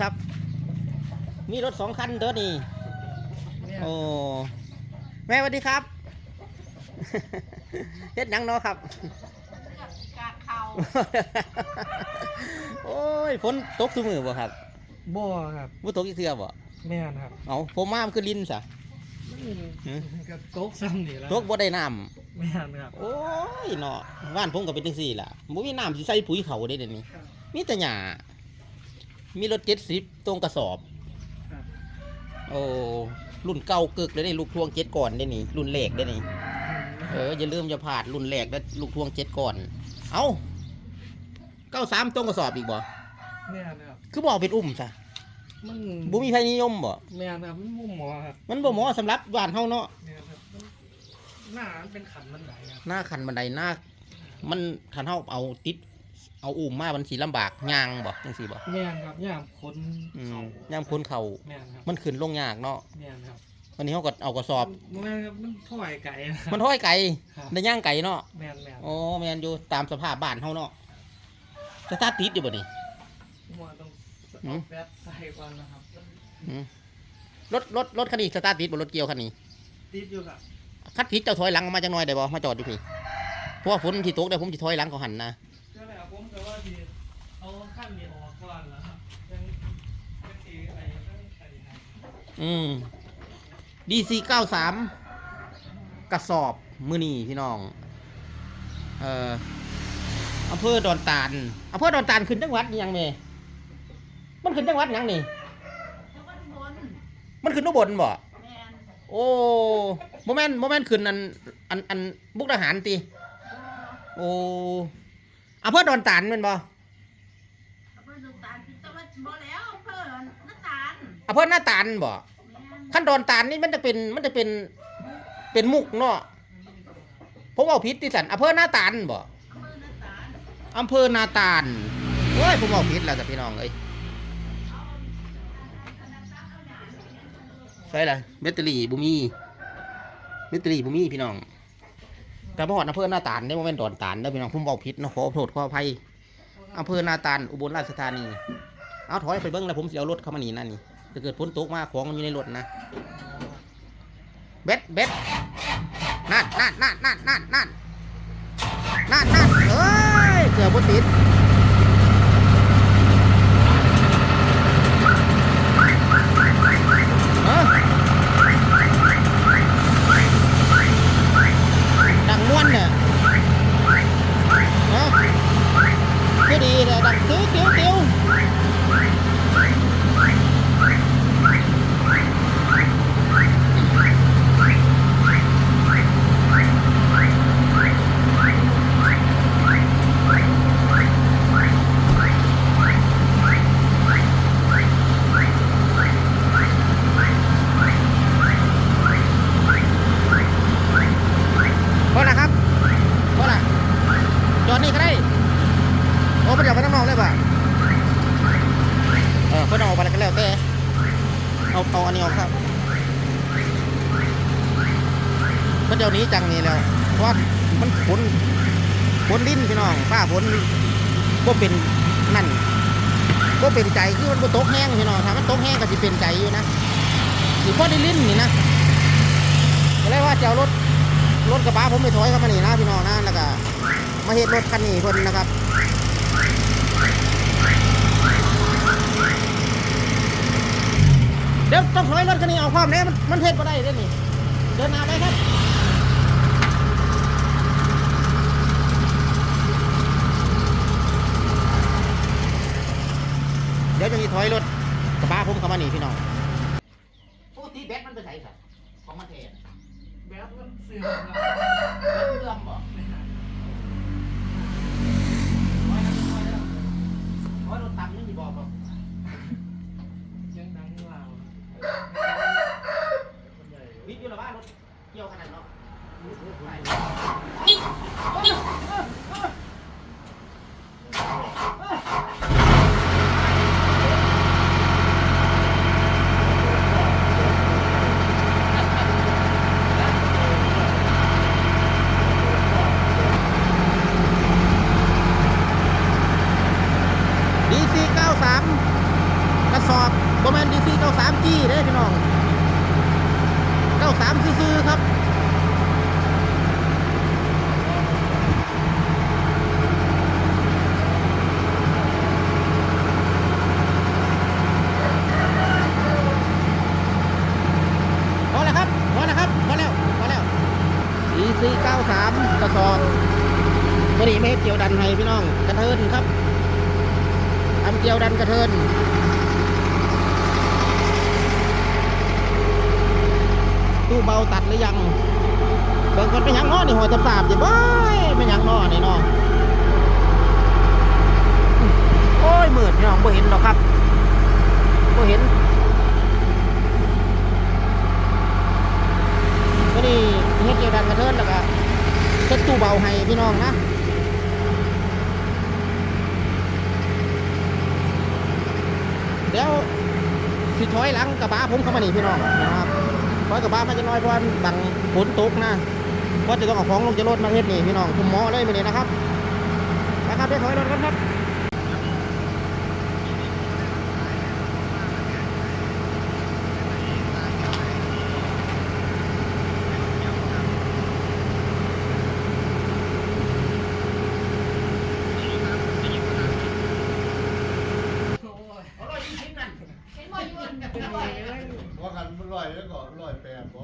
ครับสวัสดีครับ มีรถสองคันเด้อนี่โอ้แม่สวัสดีครับเฮ็ดหยังเนาะครับกาเขาโอ้ยฝนตกซุมือบ่ครับบ่ครับบ่ตกอีกเทื่อบ่แม่นครับเอาผมมามันคือลิ้นซะหือกับโต๊ะซ้ำนี่แหละตกบ่ได้น้ำแม่นครับ โอ้ยเนาะบ้านผมก็เป็นจังซี่ล่ะบ่มีน้ำสิใส่ปุ๋ยเขาได้เดี๋ยวนี้มีแต่หญ้า มีรถ70ตรงกระสอบ ครับโอ้รุ่นเก่าเกิกเลยนี่ลูกทวงเจ็ดก่อนได้นี่รุ่นแรกได้นี่เอออย่าลืมอย่าพลาดรุ่นแรกได้ลูกทวงเจ็ดก่อน เอาเก้าสามตรงกระสอบอีกบ่แม่นครับคือบอกเป็นอุ้มซะมันบ่มีใครนิยมบ่แม่นครับมันมุมหมอครับมันบ่เหมาะสำหรับบ้านเฮาเนาะแม่นครับมันหน้ามันเป็นขันมันไหนครับหน้าคันบันไดหน้า มันคันเฮาเอาติด เอาอุ้มมามันสิลำบากย่างบ่จังซี่บ่แม่นครับย่ามคนอืมเขาย่ามคนเขาแม่นครับมันขึ้นลงยากเนาะแม่นครับวันนี้เฮาก็เอากระสอบ แม่นครับมันถอยไก่ะครับมันห้อยไก่ครับได้ย่างไก่เนาะแม่นแม่นโอ้แม่นอยู่ตามสภาพบ้านเฮาเนาะสตาร์ทติดอยู่บ่นี่ หัวต้องหืมแบตใส่ก่อนนะครับอืมรถรถรถคันนี้สตาร์ทติดบ่รถเกี่ยวคันนี้ ติดอยู่ครับคัดติดเจ้าถอยหลังมาจังหน่อยได้บ่มาจอดอยู่พี่เพราะว่าฝนที่ตกเดี๋ยวผมสิถอยหลังเขาหันนะ ก็เลยผมก็ว่าที่เอาขั้นนี้ออกก่อนแล้วครับยังยังสีอะไรยังใส่ให้อืม DC 93กระสอบมือนี่พี่น้อง เอ่ออำเภอดอนตาลอำเภอดอนตาลขึ้นจังหวัดอิหยังเมมันขึ้นจังหวัดหยังนี่จังหวัดบนมันขึ้นอุบลบ่ แมนโอ้โมเมนต์โมเมนต์ขึ้นอันอันอันบุกทหารตี โอ้ อำเภอดอนตาลแม่นบ่อำเภอน้ำตาลคือจังหวัดบ่แล้วอำเภอน้ำตาลอำเภอหน้าตาลบ่แม่นขั้นดอนตาลนี่มันจะเป็นมันจะเป็นเป็นมุกเนาะผมเอาผิดที่สันอำเภอหน้าตาลบ่อำเภอน้ำตาลอำเภอนาตาลเฮ้ยผมเอาผิดแล้วจ้ะพี่น้องเอ้ยใช่ละแบตเตอรี่บุมีแบตเตอรี่บุมีพี่น้อง แต่บ่ฮอดอำเภอหน้าตาลได้โมเมนต์ดอนตาลได้อพี่น้องผมบอกผิดนะขอโทษขออภัยอำเภอนาตาลอุบลราชธานีเอาถอยไปเบิ้งแล้วผมเสียรถเข้ามาหนีนั่นนี่จะเกิดฝนตกมาของมันอยู่ในรถนะเบ็ดเบ็ดนั่นนั่นนั่นนั่นนั่นนั่นนั่นนั่นเอ้ยเกือบบติดเอ้อดังม้วนเนี่ยเอ้อคือดีเลยดังติ้วติ้วติ้ว พอละครับพอละจอดนี่ก็ได้ โอ้ไปเดี๋ยวไปน้องๆเลยป่ะเออเพื่อนเอาไปแล้วก็แล้วแต่เอันนี้ออกครับเพื่อนเดี๋ยวนี้จังนี้แล้วเพราะว่ามันฝนฝนลิ้นพี่น้องฝ้าฝนก็เป็นนั่นก็เป็นใจคือมันบ่ตกแห้งพี่น้องถ้ามันตกแห้งก็สิเป็นใจอยู่นะสิพ่อได้ลิ้นนี่นะก็เลยว่าจะเอารถรถกระบะผมไปถอยเข้ามานี่นะพี่น้องนะแล้วก็มาเห็นรถคันนี้เพิ่นนะครับ เดี๋ยวต้องถอยรถคันนี้เอาความแน่มันมันเห็นมาได้เด้อนี่เดินหน้าไปครับเดี๋ยวจะมีถอยรถกระบะผมเข้ามานี่พี่น้องปกติแบตมันเป็นไงครับของมันเทนแบตมันเสื่อมครับเรื่อง เกี่ยวขนาดเนาะดีซี93 93จี้เด้พี่น้อง93ซื่อๆครับ พอแล้วครับ พอแล้วครับ พอแล้ว พอแล้วสีสี่เก้าสามกระสอบตัว นี้ไม่ให้เกี่ยวดันให้พี่น้องกระเทินครับทำเกี่ยวดันกระเทินตู้เบาตัดหรือยังเบิ่งคนเป็นหยังน้อนี่หัวจะสาบอยู่บ้ยเป็นหยังน้อนี่น้อโอ้ยมืดพี่น้องบ่เห็นหรอกครับบ่เห็น ก็นี่เฮ็ดเกี่ยวดันกระเทินแล้วก็เฮ็ดตู้เบาให้พี่น้องนะเดี๋ยวสิถ อยหลังกระบะผมเข้ามานี่พี่น้องนะครับถอยกระบะมันจะน้อยเพราะบังฝนตกนะเพราะจะต้องเอาของลงจะรถมาเฮ็ดนี่พี่น้องคุณหมอเลยมานี่นะครับนะครับเดี๋ยวถอยรถกันครับ เห็นบ่อยู่อันบ่ ว่ากันมันลอยแล้วก็ลอยแปดบ่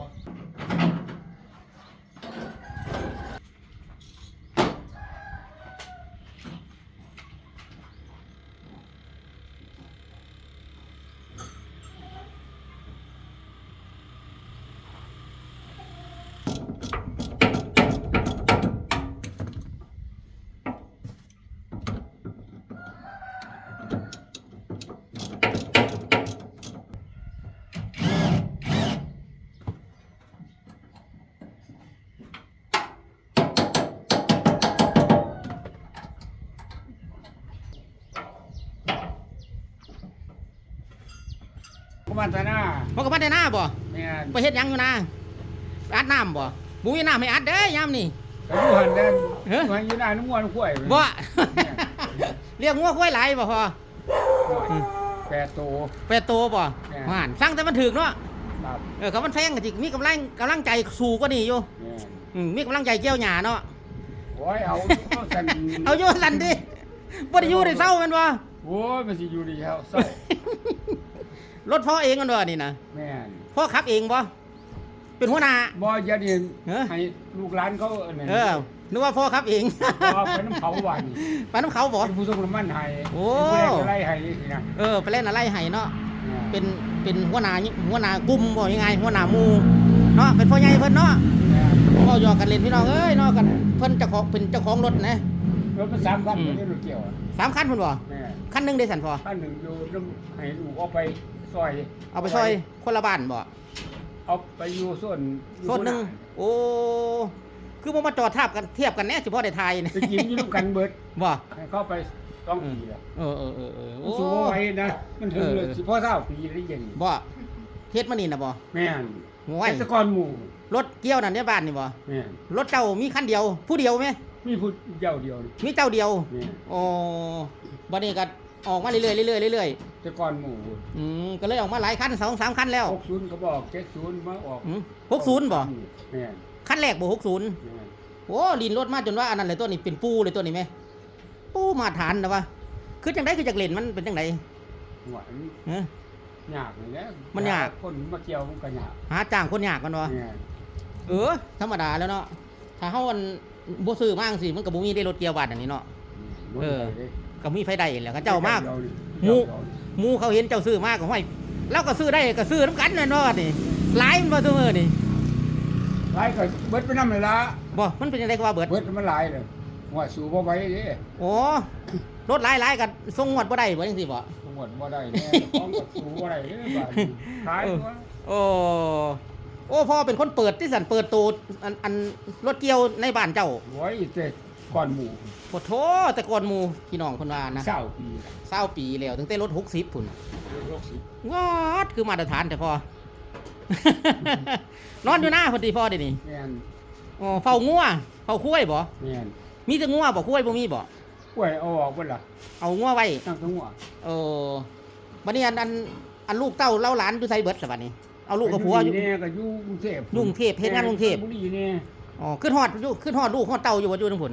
กุมารตาหน้าบ่กับบ้านในหน้าบ่เนี่ยไปเฮ็ดหยังอยู่นะไปอัดน้ำบ่บุ้ยน้ำให้อัดเด้ยามนี่กระดูหันเดินเฮ้ยมันอยู่หน้านุ่งวนกล้วยบ่เรียกงัวควายหลายบ่พอแปดตัวแปดโตวบ่แม่ห่านสั่งแต่มันถึกเนาะครับเออเขามันแพงก็จิมีกำลังกำลังใจสู้กว่านี่อยู่เนี่ยอืมมีกำลังใจเกี่ยวหญ้าเนาะโอ้ยเอาเอาสันเอาอยู่สั่นดิบ่ได้อยู่ได้เศร้าแมันบ่โอ้ยมันสิอยู่ดีครับเศร้า รถพ่อเองกันบ่นี่นะแม่นพ่อขับเองบ่เป็นหัวหน้า บ่อยาเดียนเอ้อ ให้ลูกหลานเขาอันนั้นเออนึกว่าพ่อขับเองพอไปน้ำเผาวันไปน้ำเขาบ่ เป็นผู้ทรงน้ำมันให้โอ้ ผู้แรกก็ไล่ให้สินะเออไปเล่นอะไรให้เนาะเนี่ยเป็นเป็นหัวหน้าหัวหน้ากลุ่มบ่ยังไงหัวหน้าหมู่เนาะเป็นพ่อใหญ่เพิ่นเนาะเนี่ยก็หยอกกันเล่นพี่น้องเอ้ยเนาะกันเพิ่นเจ้าของเป็นเจ้าของรถนะ รถมันสามคันอืม ไม่ได้รถเกี่ยวอะสามคันเพิ่นบ่แม่คันหนึงได้สันพอคันหนึ่งอยู่น้ำให้ลูกเอาไป ซอยเอาไปซอยคนละบ้านบ่เอาไปอยู่ส่วนโซนหนึงโอ้คือบ่มาจอดทับกันเทียบกันแน่สิพอได้ทายนี่ไปกินอยู่น้ำกันเบิดบ่ให้เข้าไปต้องปีแล้วเออเออเออเออมันโอ้สูงไว้นะมันถึงเลยเออสิพ่อเศร้าปีได้ยังบ่เฮ็ดมานี่น่ะบ่แม่นโอ้ยแต่ก่อนหมู่รถเกี่ยวนั่นในบ้านนี่บ่แม่นรถเจ้ามีคันเดียว ผู้เดียวไหมมีผู้เจ้าเดียวนี่มีเจ้าเดียวแม่นโอ้บัดนี้ก็ ออกมาเรื่อยๆเรื่อยๆเรื่อยแต่ก่อนหมู่ๆอืมก็เลยออกมาหลายคันสองสามคันแล้วหกศูนย์ก็บอกเจ็ดศูนย์มาออกอืมหกศูนย์บ่แม่นคันแรกบ่หกศูนย์แม่นโอ้ลินรถมาจนว่าอันนั้นเลยตัวนี้เป็นปูเลยตัวนี้ไหมปูมาฐานนะวะคือจังไดคือจากเล่นมันเป็นจังไดหัวมันเอ้อ ยากเลยนะมันยาก คนมาเกี่ยวมันก็ยากหาจ้างคนยากกันวะแม่นเออ ธรรมดาแล้วเนาะถ้าเฮาอันบ่ซื้อมาจังซี่มันก็บ่มีได้รถเกียร์บาดอันนี้เนาะ บ่เออได้เลย ก็มีไฟได้แหล้วก็เจ้ามากเดียวนี่หมู่เดียวนี่หมู่เขาเห็นเจ้าซื้อมากก็ห้อยเราก็ซื้อได้ก็ซื้อนํกันนั่นเนาะนี่หลายมันบ่ซุมื้อนี่หลายก็เบิดไปนำเลยละบ่มันเป็นจังไดก็ว่าเบิดเบิดมันหลายเลยหัวสู้บ่ไหวเด้โอ้รถหลายๆก็ส่งงวดบ่ได้บ่จังซี่บ่หมดบ่ได้แน่ของก็สู้บ่ได้เด้บาดนี้ขายตัวโอ้โอ้พ่อเป็นคนเปิดที่สันเปิดตูดอันอันรถเกี่ยวในบ้านเจ้าไว้แต่ก่ อนหมู่โอ้โถแต่ก่อนหมูพี่น้องคนว่านะเศร้าปีเศร้าปีแล้วตั้งแต่รถหกสิบพุ่นโรคสิงอดคือมาตรฐานแต่พอ นอนอยู่หน้าพอดีพ่อเดี๋ยวนี้แม่นอ๋อเฝ้างัวเฝ้าคุ้ยบ่แม่นมีแต่งัวบ่คุ้ยบ่มีบ่กล้วยเอาออกเบิดล่ะเอางัวไว้ตั้งตัวหัวเออบัดนี้อันอันอันลูกเต้าเล่าหลานอยู่ไสเบิดสบัดนี้เอาลูกกับผัวอยู่ นี่ก็อยู่กรุงเทพอยู่กรุงเทพเฮ็ดงานกรุงเทพ บุรีนี่อ๋อขึ้นฮอดอยู่ขึ้นฮอดลูกฮอดเต้าอยู่บ่อยู่ทั้งผล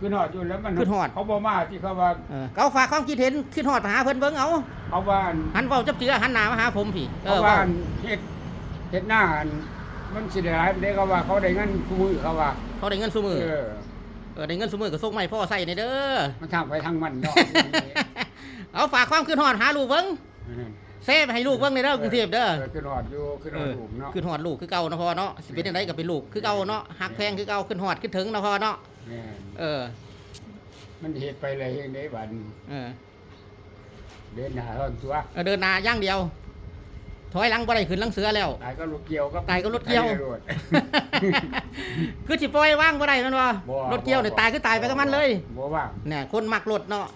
ขึ้นฮอดอยู่แล้วมันขึ้นฮอด เขาบ่มาที่เขาว่าเออเขาฝากความคิดเห็นขึ้นฮอดมาหาเพิ่นเบิ่งเอาเขาว่าหันเว้าจับเจือหันหน้ามาหาผมพี่เอเขาอว่าเว้าเฮ็ดเฮ็ดหน้าอันมันสิได้หลายเด้เขาว่าเขาได้เงินคู่มือเขาว่าเขาได้เงินซุมื้อเออเออได้เงินซุมื้อก็ส่งมาให้พ่อใส่ในเด้อ มันทางไปทางมันเนาะ เอาฝากความขึ้นฮอดหาลูกเบิ่งเซฟให้ลูกเบิ่งในเด้อกรุงเทพเด้อ ขึ้นฮอดอยู่ขึ้นฮอดลูกเนาะขึ้นฮอดลูกคือเก่าเนาะพ่อเนาะสิเป็นจังไดก็เป็นลูกคือเก่าเนาะหักแพงคือเก่าขึ้นฮอดขึ้นถึงเนาะพ่อเนาะ แม่นเออ มันเฮ็ดไปเลยเฮ็ดได้บัดเออเดินหน้าร้อนตัวเออเดินหน้าอย่างเดียว ถอยหลังบ่ได้ขึ้นหลังเสือแล้ว ตายก็รถเกี่ยวกับตายก็รถเกี่ยวตาก็รถ คือสิปล่อยว่างบ่ได้นั่นวะบ่รถเกี่ยวเนี่ยตายคือตายไปกับมันเลยบ่ว่างเนี่ยคนมักรถเนาะ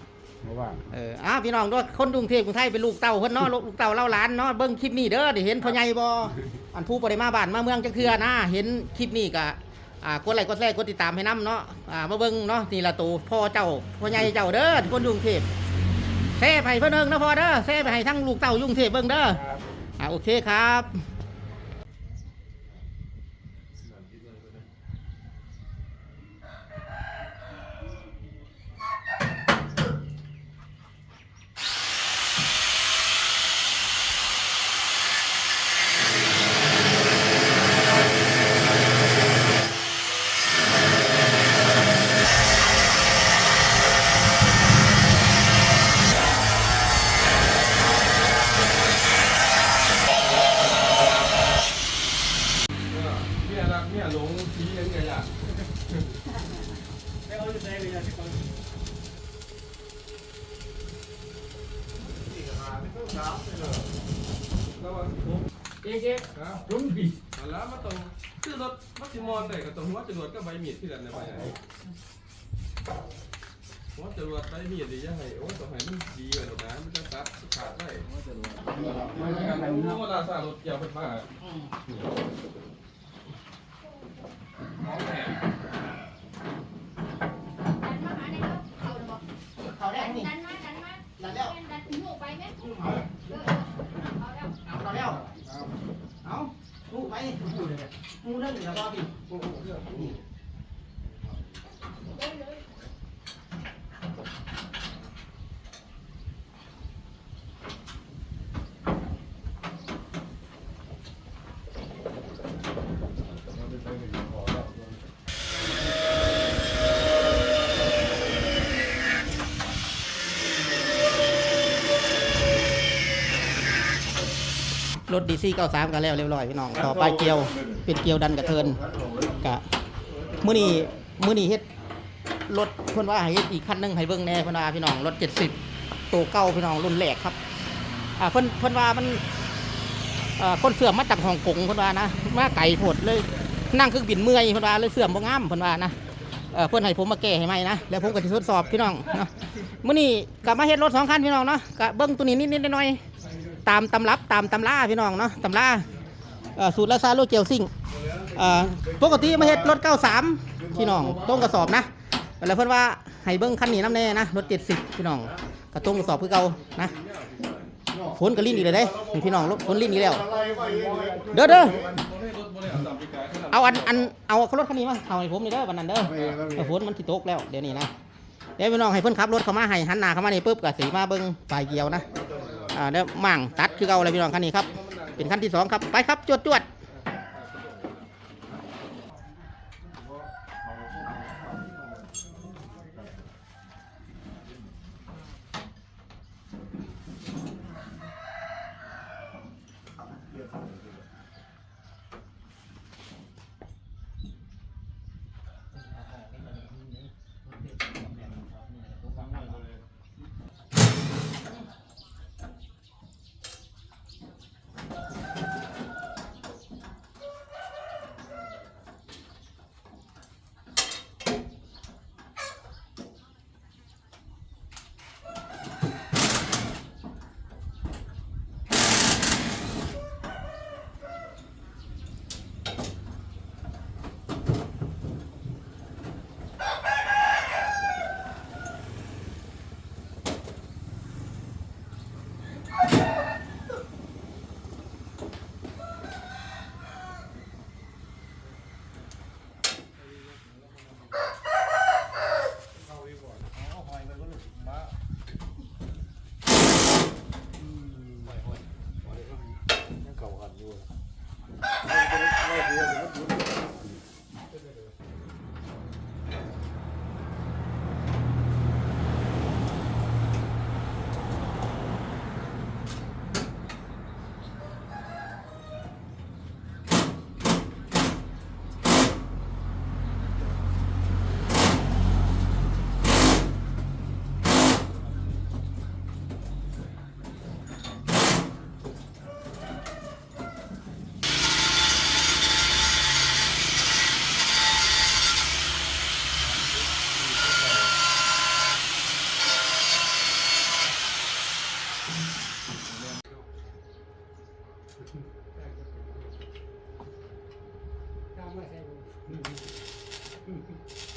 บ่ว่าง เอออะพี่น้องด้วยคนกรุงเทพกรุงไทยเป็นลูกเต้าเพิ่นเนาะ ลูกลูกเต้าเล่าหลานเนาะ เบิ่งคลิปนี้เด้อได้เห็นพ่อใหญ่บ่อันผู้บ่ได้มาบ้านมาเมืองจักเทื่อนะ เห็นคลิปนี้ก็ อ่ากดไลค์กดแชร์กดติดตามให้นํเนาะอ่ามาเบิ่งเนาะนี่ละตัวพ่อเจ้าพ่อใหญ่เจ้าเด้อคนกรุงเทพแซ่ไปเพิ่นเอิงนะพ่อเด้อแซ่ไปให้ทั้งลูกเต้าอยกรุงเทพเบิ่งเด้อครับอ่าโอเคครับ เจ๊เจ๊นะลุงพี่อันแล้วมันต้องคือรถมัติมอนได้ก็ต้องหัวจรวดก็ใบมีดที่กันในใบไหนหัวจรวดใบมีดดียังไงโอ้ต้องให้มันดีกว่านี้นะมันจะตัดขาดได้หัวจรวดมันจะกันรู้ว่าราซารถเกี่ยวเป็นบ้าของแหน ดันมาหาในรถเขาเลยบอก เขาแร ดั ก น นี่ ดันมาดันมา ดันแล้ว ดันหนูไปไหมเออเออเอาแล้ว เอาเขาแล้วเอาลูกไป มูเรื่องนี้แล้วก็พี่ เดินเลย รถดีซีเก้าสามกันแล้วเรียบร้อยพี่น้องต่อไปเกียวเป็นเกียวดันกระเทินกะมื้อนี้มื้อนี้เฮ็ดรถเพิ่นว่าให้เฮ็ดอีกคันหนึงให้เบิ่งแหน่เพิ่นว่าพี่น้องรถ70ตัวเก่าพี่น้องรุ่นแรกครับอ่าเพิ่นเพิ่นว่ามันเอ่อคนเสื่อมมาจากฮ่องกงเพิ่นว่านะมาไกลโพดเลยนั่งเครื่องบินเมื่อยเพิ่นว่าเลยเสื่อมบ่งามเพิ่นว่านะเอ่อเพิ่นให้ผมมาแก้ให้ใหม่นะแล้วผมก็สิทดสอบพี่น้องเนาะมื้อนี้ก็มาเฮ็ดรถสองคันพี่น้องเนาะก็เบิ่งตัวนี้นิดๆหน่อยๆ ตามตำรับตามตำราพี่น้องเนาะตำราเอ่อสูตรลาซาโลเจลซิงเอ่อปกติมาเฮ็ดรถ 93 พี่น้องตรงกระสอบนะแล้วเพิ่อนว่าให้เบิ่งคันนี้น้ำแน่นะรถ 70 พี่น้องกระตรงกระสอบคือเก่านะฝนก็ลิ้นอีกเลยเด้นี่พี่น้องรถฝนลิ้นอีกแล้ว เด้อเด้อเอาอันอันเอารถคันนี้มาเอาให้ผมนี่เด้อวันนั้นเด้อก็มีเอาฝนมันสิดตกแล้วเดี๋ยวนี้นะเดี๋ยวพี่น้องให้เพิ่อนขับรถเข้ามาให้หันหน้าเข้ามานี่ปุ๊บก็สิมาเบิ่งปลายเกียวนะ อ่าเดี๋ยวมั่งตัดคือเอาอะไรพี่น้องคันนี้ครับ เป็นขั้นที่สองครับ ไปครับจวดจวด 大馍才有，嗯，嗯嗯。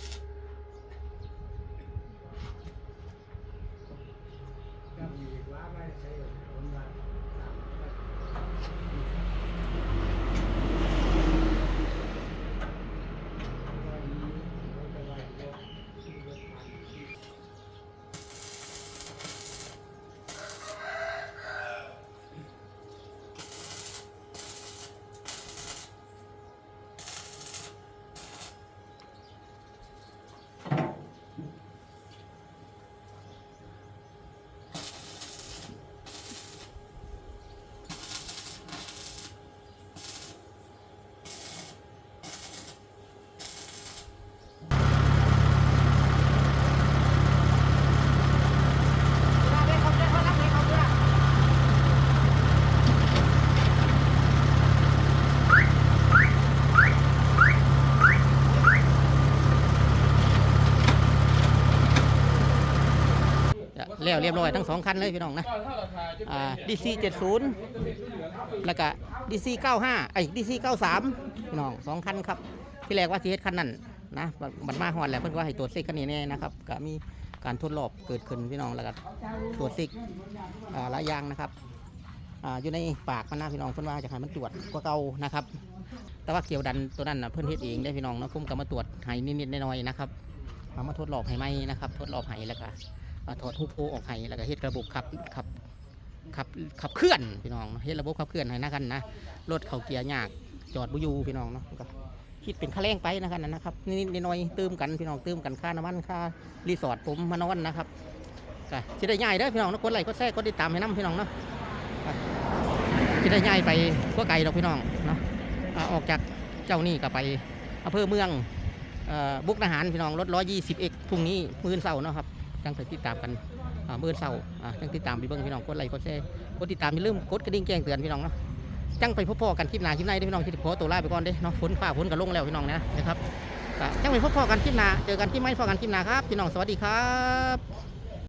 เรียบร้อยทั้งสองคันเลยพี่น้องนะก็ถ้าราคาจะอ่าเป็น DC 70แล้วก็ DC 95ไอ้ DC 93พี่น้องสองคันครับ ที่แรกว่าสิเฮ็ดคันนั้นนะบัดมาฮอดแล้วเพิ่อนว่าให้ตรวจเซ็กคันนี้แน่นะครับก็มีการทดลองเกิดขึ้นพี่น้องแล้วก็ตรวจเซ็กอ่าหลายอย่างนะครับอ่าอยู่ในปากมันนะพี่น้องเพิ่อนว่าจะให้มันตรวจกว่าเก่านะครับ แต่ว่าเกี่ยวดันตัวนั้นนะเพิ่อนเฮ็ดเองได้พี่น้องเนาะผมก็มาตรวจให้นิดๆน่อยๆนะครับเอามาทดลองให้ไหมนะครับ ทดลองให้แล้วก็ ถอดฮุบโอออกให้แล้วก็เฮ็ดระบบขับขับขับขับเคลื่อนพี่น้องเฮ็ดระบบขับเคลื่อนให้นะกันนะรถเข้าเกียร์ยากจอดบ่อยู่พี่น้องเนาะก็คิดเป็นค่าแรงไปนะครับนั่นะครับนิดๆหน้อยเติมกันพี่น้องเติมกันค่าน้ำมันค่ารีสอร์ทผมมานอนนะครับก็จะได้ง่ายเด้อพี่น้องนะกดไลค์กดแชร์กดติดตามให้น้ำพี่น้องเนาะจะได้ง่ายไปพวไกลดอกพี่น้องเนาะออกจากเจ้านี่ก็ไปอำเภอเมืองอบุกทหารพี่น้องรถ120เอกพรุ่งนี้มื้อเช้าเนาะครับ จังไปติดตามกันเมื่อเช้าร์จังติดตามไปเบิ่งพี่น้องกดไลค์กดแชร์กดติดตามอย่าลืมกดกระดิ่งแจ้งเตือนพี่น้องเนาะจังไปพบพ่อกันคลิปหน้าคลิปในเด้พี่น้องที่ขอตัวลาไปก่อนเด้เนาะฝนฝ่าฝนก็ลงแล้วพี่น้องนะนะครับจังไปพบพ่อกันคลิปหน้าเจอกันคลิปไม่พอกันคลิปหน้าครับพี่น้องสวัสดีครับ